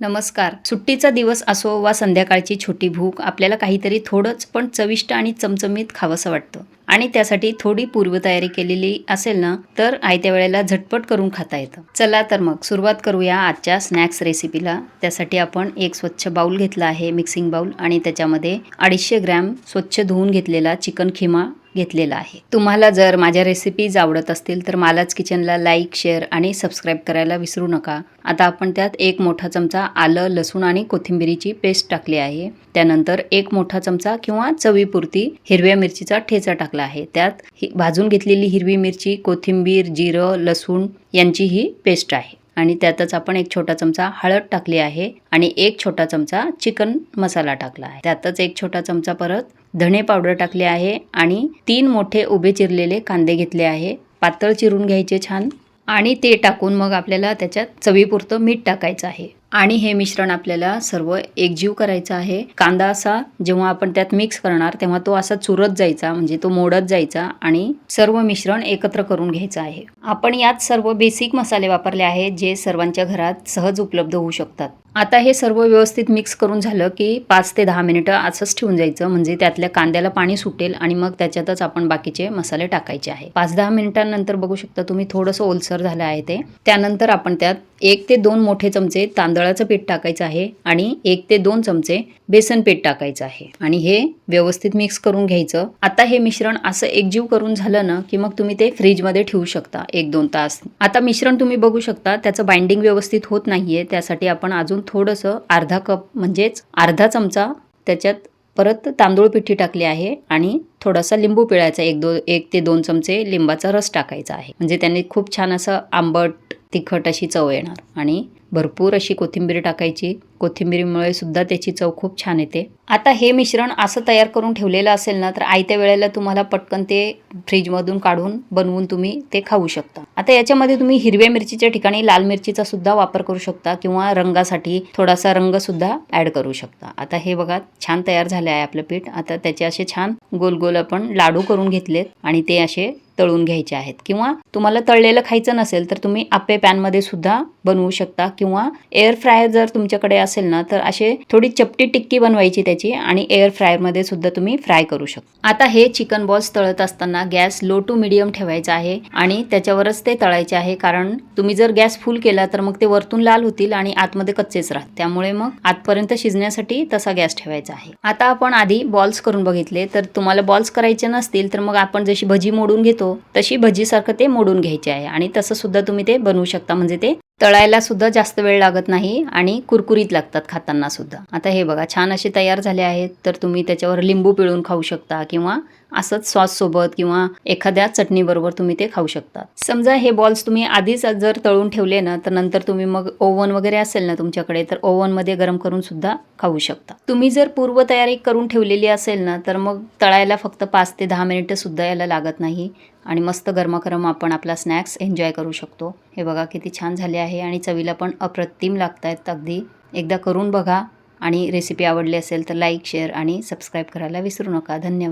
नमस्कार. सुट्टीचा दिवस असो वा संध्याकाळची छोटी भूक आपल्याला काहीतरी थोडंच पण चविष्ट आणि चमचमीत खावंसं वाटतं. आणि त्यासाठी थोडी पूर्वतयारी केलेली असेल ना तर आयत्या वेळेला झटपट करून खाता येतं. चला तर मग सुरुवात करूया आजच्या स्नॅक्स रेसिपीला. त्यासाठी आपण एक स्वच्छ बाऊल घेतला आहे मिक्सिंग बाऊल आणि त्याच्यामध्ये अडीचशे ग्रॅम स्वच्छ धुवून घेतलेला चिकन खिमा घेतलेला आहे. तुम्हाला जर माझ्या रेसिपीज आवडत असतील तर मालाच किचनला लाईक शेअर आणि सबस्क्राईब करायला विसरू नका. आता आपण त्यात एक मोठा चमचा आलं लसूण आणि कोथिंबिरीची पेस्ट टाकली आहे. त्यानंतर एक मोठा चमचा किंवा चवीपुरती हिरव्या मिरचीचा ठेचा टाकला आहे. त्यात ही भाजून घेतलेली हिरवी मिरची कोथिंबीर जिरं लसूण यांची ही पेस्ट आहे. आणि त्यातच आपण एक छोटा चमचा हळद टाकली आहे आणि एक छोटा चमचा चिकन मसाला टाकला आहे. त्यातच एक छोटा चमचा परत धणे पावडर टाकले आहे आणि तीन मोठे उभे चिरलेले कांदे घेतले आहे. पातळ चिरून घ्यायचे छान. आणि ते टाकून मग आपल्याला त्याच्यात चवीपुरतं मीठ टाकायचं आहे. आणि हे मिश्रण आपल्याला सर्व एकजीव करायचं आहे. कांदा असा जेव्हा आपण त्यात मिक्स करणार तेव्हा तो असा चुरत जायचा म्हणजे तो मोडत जायचा आणि सर्व मिश्रण एकत्र करून घ्यायचं आहे. आपण यात सर्व बेसिक मसाले वापरले आहेत जे सर्वांच्या घरात सहज उपलब्ध होऊ शकतात. आता हे सर्व व्यवस्थित मिक्स करून झालं की पाच ते दहा मिनिटं असंच ठेवून जायचं. म्हणजे त्यातल्या कांद्याला पाणी सुटेल आणि मग त्याच्यातच आपण बाकीचे मसाले टाकायचे आहे पाच दहा मिनिटांनंतर बघू शकता तुम्ही थोडंसं ओलसर झालं आहे ते. त्यानंतर आपण त्यात एक ते दोन मोठे चमचे तांदळाचं पीठ टाकायचं आहे आणि एक ते दोन चमचे बेसन पीठ टाकायचं आहे. आणि हे व्यवस्थित मिक्स करून घ्यायचं. आता हे मिश्रण असं एकजीव करून झालं ना की मग तुम्ही ते फ्रीजमध्ये ठेवू शकता एक दोन तास. आता मिश्रण तुम्ही बघू शकता त्याचं बाइंडिंग व्यवस्थित होत नाहीये. त्यासाठी आपण अजून थोडंसं अर्धा कप म्हणजेच अर्धा चमचा त्याच्यात परत तांदूळ पिठी टाकली आहे आणि थोडासा लिंबू पिळायचा एक दो एक ते दोन चमचे लिंबाचा रस टाकायचा आहे. म्हणजे त्याने खूप छान असं आंबट तिखट अशी चव येणार. आणि भरपूर अशी कोथिंबीर टाकायची. कोथिंबीरीमुळे सुद्धा त्याची चव खूप छान येते. आता हे मिश्रण असं तयार करून ठेवलेलं असेल ना तर आयत्या वेळेला तुम्हाला पटकन ते फ्रीजमधून काढून बनवून तुम्ही ते खाऊ शकता. आता याच्यामध्ये तुम्ही हिरव्या मिरचीच्या ठिकाणी लाल मिरचीचा सुद्धा वापर करू शकता किंवा रंगासाठी थोडासा रंग सुद्धा ऍड करू शकता. आता हे बघा छान तयार झाले आहे आपलं पीठ. आता त्याचे असे छान गोल गोल आपण लाडू करून घेतलेत आणि ते असे तळून घ्यायचे आहेत. किंवा तुम्हाला तळलेलं खायचं नसेल तर तुम्ही आप्पे पॅनमध्ये सुद्धा बनवू शकता. किंवा एअर फ्रायर जर तुमच्याकडे असेल ना तर असे थोडी चपटी टिक्की बनवायची त्याची आणि एअर फ्रायरमध्ये सुद्धा तुम्ही फ्राय करू शकता. आता हे चिकन बॉल्स तळत असताना गॅस लो टू मिडियम ठेवायचा आहे आणि त्याच्यावरच ते तळायचे आहे. कारण तुम्ही जर गॅस फुल केला तर मग ते वरतून लाल होतील आणि आतमध्ये कच्चेच राहत त्यामुळे मग आतपर्यंत शिजण्यासाठी तसा गॅस ठेवायचा आहे. आता आपण आधी बॉल्स करून बघितले तर तुम्हाला बॉल्स करायचे नसतील तर मग आपण जशी भजी मोडून घेतो तशी भजीसारखं ते मोडून घ्यायचे आहे. आणि तसं सुद्धा तुम्ही ते बनवू शकता. म्हणजे ते तळायला सुद्धा जास्त वेळ लागत नाही आणि कुरकुरीत लागतात खाताना सुद्धा. आता हे बघा छान असे तयार झाले आहेत. तर तुम्ही त्याच्यावर लिंबू पिळून खाऊ शकता किंवा असंच सॉससोबत किंवा एखाद्या चटणीबरोबर तुम्ही ते खाऊ शकता. समजा हे बॉल्स तुम्ही आधीच जर तळून ठेवले ना तर नंतर तुम्ही मग ओव्हन वगैरे असेल ना तुमच्याकडे तर ओव्हनमध्ये गरम करून सुद्धा खाऊ शकता. तुम्ही जर पूर्वतयारी करून ठेवलेली असेल ना तर मग तळायला फक्त पाच ते दहा मिनिटं सुद्धा याला लागत नाही आणि मस्त गरमागरम आपण आपला स्नॅक्स एन्जॉय करू शकतो. हे बघा किती छान झाले आहे आणि चवीला पण अप्रतिम लागत आहेत अगदी एकदा करून बघा आणि रेसिपी आवडली असेल तर लाईक शेअर आणि सबस्क्राईब करायला विसरू नका. धन्यवाद.